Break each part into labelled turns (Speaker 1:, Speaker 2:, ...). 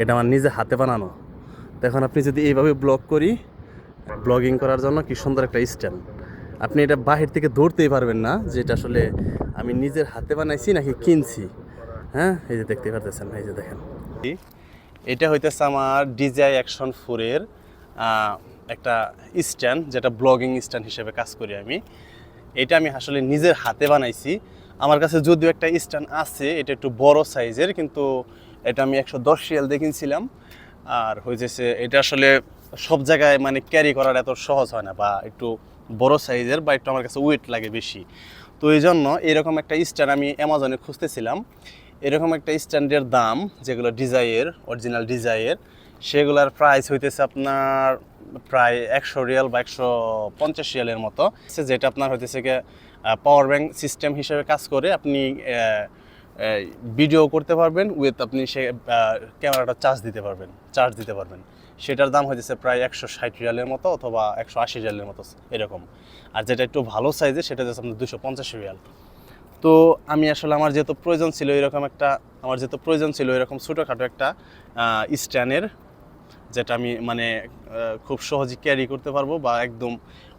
Speaker 1: এটা আমার নিজে হাতে বানানো। তো এখন আপনি যদি এইভাবে ব্লগ করি, ব্লগিং করার জন্য কি সুন্দর একটা স্ট্যান্ড। আপনি এটা বাহির থেকে ধরতেই পারবেন না যে এটা আসলে আমি নিজের হাতে বানাইছি নাকি কিনছি। হ্যাঁ এই যে দেখতে পারতেছেন, এই যে দেখেন। এটা হইতেছে আমার ডিজাই অ্যাকশন ফোরের একটা স্ট্যান্ড, যেটা ব্লগিং স্ট্যান্ড হিসেবে কাজ করি আমি। এটা আমি আসলে নিজের হাতে বানাইছি। আমার কাছে যদিও একটা স্ট্যান্ড আছে, এটা একটু বড় সাইজের কিন্তু এটা আমি একশো দশ রিয়াল দিয়ে কিনছিলাম। আর হয়েছে এটা আসলে সব জায়গায় মানে ক্যারি করার এত সহজ হয় না বা একটু বড় সাইজের বা একটু আমার কাছে ওয়েট লাগে বেশি। তো এই জন্য এরকম একটা স্ট্যান্ড আমি অ্যামাজনে খুঁজতেছিলাম। এরকম একটা স্ট্যান্ডের দাম, যেগুলো ডিজাইয়ের অরিজিনাল ডিজাইয়ের সেগুলোর প্রাইস হইতেছে আপনার প্রায় একশো রিয়াল বা একশো পঞ্চাশ রিয়ালের মতো। যেটা আপনার হইতেছে পাওয়ার ব্যাংক সিস্টেম হিসেবে কাজ করে, আপনি ভিডিও করতে পারবেন উইথ আপনি সে ক্যামেরাটা চার্জ দিতে পারবেন চার্জ দিতে পারবেন। সেটার দাম হয়েছে প্রায় একশো ষাট রিয়ালের মতো অথবা একশো আশি রিয়ালের মতো এরকম। আর যেটা একটু ভালো সাইজের সেটা হচ্ছে আপনার দুশো পঞ্চাশ রিয়াল। তো আমি আসলে আমার যেহেতু প্রয়োজন ছিল এরকম একটা, আমার যেহেতু প্রয়োজন ছিল এরকম ছোটোখাটো একটা স্ট্যান্ডের, যেটা আমি মানে খুব সহজে ক্যারি করতে পারব বা একদম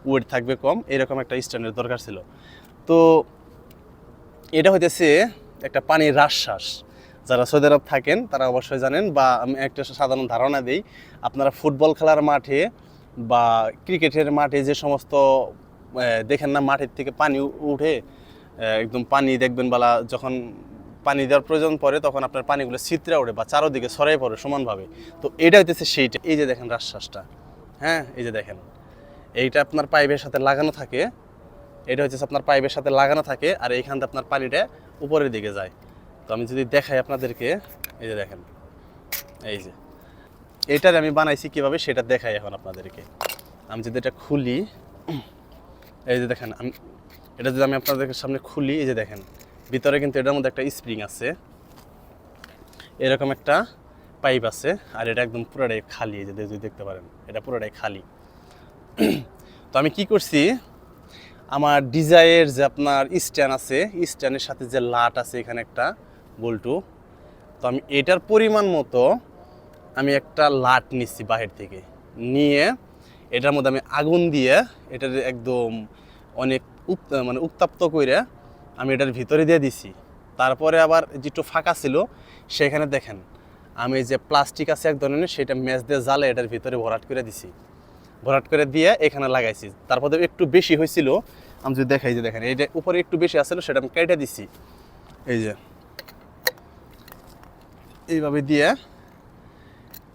Speaker 1: ওয়েট থাকবে কম, এরকম একটা স্ট্যান্ডের দরকার ছিল। তো এটা হইতেছে একটা পানির রাশ্বাস যারা সৌদি আরব থাকেন, তারা অবশ্যই জানেন বা আমি একটা সাধারণ ধারণা দিই, আপনারা ফুটবল খেলার মাঠে বা ক্রিকেটের মাঠে যে সমস্ত দেখেন না মাঠের থেকে পানি উঠে একদম পানি দেখবেন বলা যখন পানি দেওয়ার প্রয়োজন পড়ে, তখন আপনার পানিগুলো ছিত্রা ওঠে বা চারোদিকে ছড়াই পড়ে সমানভাবে। তো এটা হইতেছে সেইটা। এই যে দেখেন রাশ্বাসটা হ্যাঁ? এই যে দেখেন। এইটা আপনার পাইপের সাথে লাগানো থাকে। এটা হচ্ছে আপনার পাইপের সাথে লাগানো থাকে আর এইখান থেকে আপনার পানিটা উপরের দিকে যায়। তো আমি যদি দেখাই আপনাদেরকে, এই যে দেখেন, এই যে। এটার আমি বানাইছি কীভাবে সেটা দেখাই এখন আপনাদেরকে। আমি যদি এটা খুলি, এই যে দেখেন, আমি এটা যদি আমি আপনাদের সামনে খুলি, এই যে দেখেন, ভিতরে কিন্তু এটার মধ্যে একটা স্প্রিং আছে। এরকম একটা পাইপ আছে আর এটা একদম পুরোটাই খালি, এই যে যদি দেখতে পারেন, এটা পুরোটাই খালি। তো আমি কি করছি আমার ডিজাইয়ের যে আপনার স্ট্যান্ড আছে, স্ট্যান্ডের সাথে যে লাট আছে এখানে একটা, বল্টু। তো আমি এটার পরিমাণ মতো আমি একটা লাট নিচ্ছি বাহির থেকে। নিয়ে এটার মধ্যে আমি আগুন দিয়ে এটার একদম অনেক উত- মানে উত্তাপ্ত করে আমি এটার ভিতরে দিয়ে দিছি। তারপরে আবার যেটু ফাঁকা ছিল, সেখানে দেখেন, আমি যে প্লাস্টিক আছে এক ধরনের, সেটা ম্যাচ দিয়ে জালে এটার ভিতরে ভরাট করে দিছি। ভরাট করে দিয়ে এখানে লাগাইছি। তারপরে একটু বেশি হয়েছিল, আমি যদি দেখাই যে দেখেন এইটা উপরে একটু বেশি আসছিল সেটা আমি কেটে দিছি। এই যে, এইভাবে দিয়ে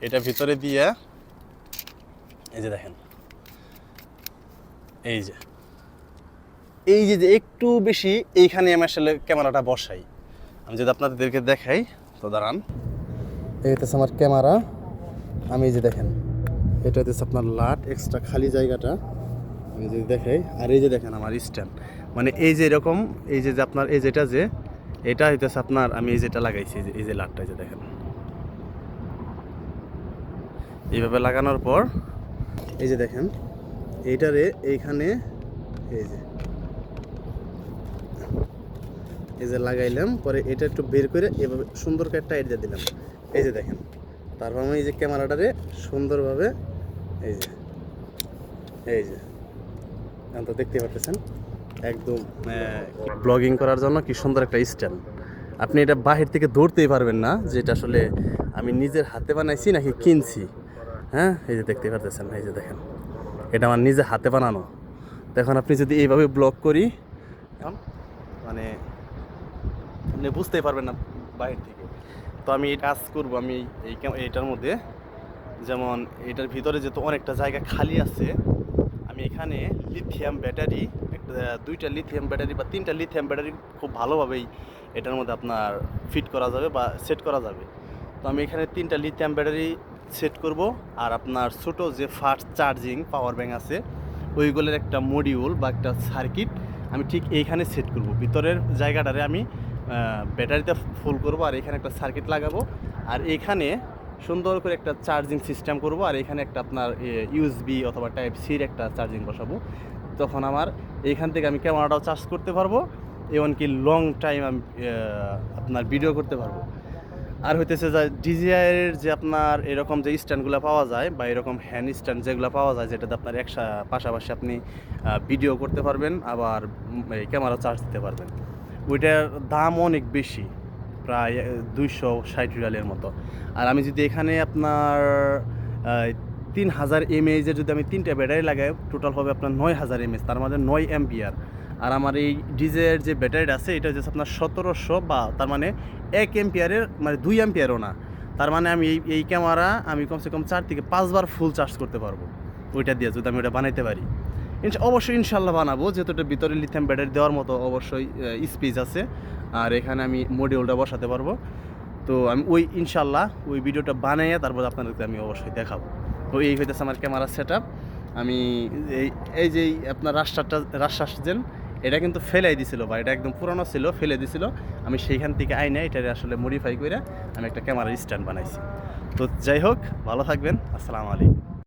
Speaker 1: এটা ভিতরে দিয়ে, এই যে দেখেন, এই যে এই যে যে একটু বেশি, এইখানে আমি আসলে ক্যামেরাটা বসাই। আমি যদি আপনাদেরকে দেখাই, তো দাঁড়ান। এই হচ্ছে আমার ক্যামেরা। আমি এই যে দেখেন এটা হচ্ছে আপনার লাট এক্সট্রা খালি জায়গাটা। আমি যদি দেখাই আর এই যে দেখেন আমার স্ট্যান্ড মানে এই যে এরকম, এই যে আপনার, এই যেটা যে, এটা হইতেছে আপনার, আমি এই যেটা লাগাইছি, এই যে- লাটটা যে দেখেন। এইভাবে লাগানোর পর, এই যে দেখেন, এইটারে এইখানে, এই যে এই যে লাগাইলাম, পরে এটা একটু বের করে এভাবে সুন্দর করে টাইট দিয়ে দিলাম। এই যে দেখেন তারপর আমি এই যে ক্যামেরাটারে সুন্দরভাবে, এই যে এই যে, এখন তো দেখতে পাচ্ছেন একদম ব্লগিং করার জন্য কি সুন্দর একটা স্ট্যান্ড আপনি এটা বাহির থেকে ধরতেই পারবেন না যে এটা আসলে আমি নিজের হাতে বানাইছি নাকি কিনছি। হ্যাঁ এই যে দেখতে পারতেছেন, এই যে দেখেন, এটা আমার নিজের হাতে বানানো। এখন আপনি যদি এইভাবে ব্লগ করি মানে আপনি বুঝতেই পারবেন না বাইরে থেকে। তো আমি এই কাজ করব, আমি এই এইটার মধ্যে। যেমন এটার ভিতরে যেহেতু অনেকটা জায়গা খালি আছে, আমি এখানে লিথিয়াম ব্যাটারি দুইটা লিথিয়াম ব্যাটারি বা তিনটা লিথিয়াম ব্যাটারি খুব ভালোভাবেই এটার মধ্যে আপনার ফিট করা যাবে বা সেট করা যাবে। তো আমি এখানে তিনটা লিথিয়াম ব্যাটারি সেট করব আর আপনার ছোটো যে ফাস্ট চার্জিং পাওয়ার ব্যাঙ্ক আছে, ওইগুলোর একটা মডিউল বা একটা সার্কিট আমি ঠিক এইখানে সেট করব। ভিতরের জায়গাটারে আমি ব্যাটারিতে ফুল করব আর এখানে একটা সার্কিট লাগাবো। আর এখানে সুন্দর করে একটা চার্জিং সিস্টেম করব। আর এখানে একটা আপনার ইউএসবি অথবা টাইপ সির একটা চার্জিং বসাবো। তখন আমার এইখান থেকে আমি ক্যামেরাটাও চার্জ করতে পারব, এমনকি লং টাইম আমি আপনার ভিডিও করতে পারব। আর হইতেছে যে ডিজিআইয়ের যে আপনার এরকম যে স্ট্যান্ডগুলো পাওয়া যায় বা এরকম হ্যান্ড স্ট্যান্ড যেগুলো পাওয়া যায়, যেটাতে আপনার একসা, পাশাপাশি আপনি ভিডিও করতে পারবেন, আবার ক্যামেরা চার্জ দিতে পারবেন। ওইটার দাম অনেক বেশি, প্রায় দুইশো ষাট রিয়ালের মতো। আর আমি যদি এখানে আপনার তিন হাজার এমএইচের যদি আমি তিনটা ব্যাটারি লাগাই টোটাল হবে আপনার নয় হাজার এমএইচ তার মধ্যে নয় এমপিআর আর আমার এই ডিজের যে ব্যাটারিটা আছে, এটা হচ্ছে আপনার সতেরোশো বা, তার মানে এক এমপিয়ারের মানে দুই এমপিয়ারও না। তার মানে আমি এই এই ক্যামেরা আমি কমসে কম চার থেকে পাঁচবার ফুল চার্জ করতে পারব। ওইটা দিয়ে যদি আমি ওটা বানাইতে পারি। অবশ্যই ইনশাল্লাহ বানাবো, যেহেতু এটা ভিতরে লিথিয়াম ব্যাটারি দেওয়ার মতো অবশ্যই স্পেস আছে। আর এখানে আমি মডিউলটা বসাতে পারব। তো আমি ওই ইনশাল্লাহ ওই ভিডিওটা বানাইয়া তারপর আপনাদেরকে আমি অবশ্যই দেখাবো। তো এই হইতেছে আমার ক্যামেরা সেট আমি এই এই যে আপনার রাস্তারটা রাশ্বাস যেন এটা কিন্তু ফেলাই দিছিল বা এটা একদম পুরনো ছিল, ফেলে দিছিল। আমি সেইখান থেকে আইনে এটা আসলে মডিফাই করে আমি একটা ক্যামেরার স্ট্যান্ড বানাইছি। তো যাই হোক, ভালো থাকবেন, আসসালামু আলাইকুম।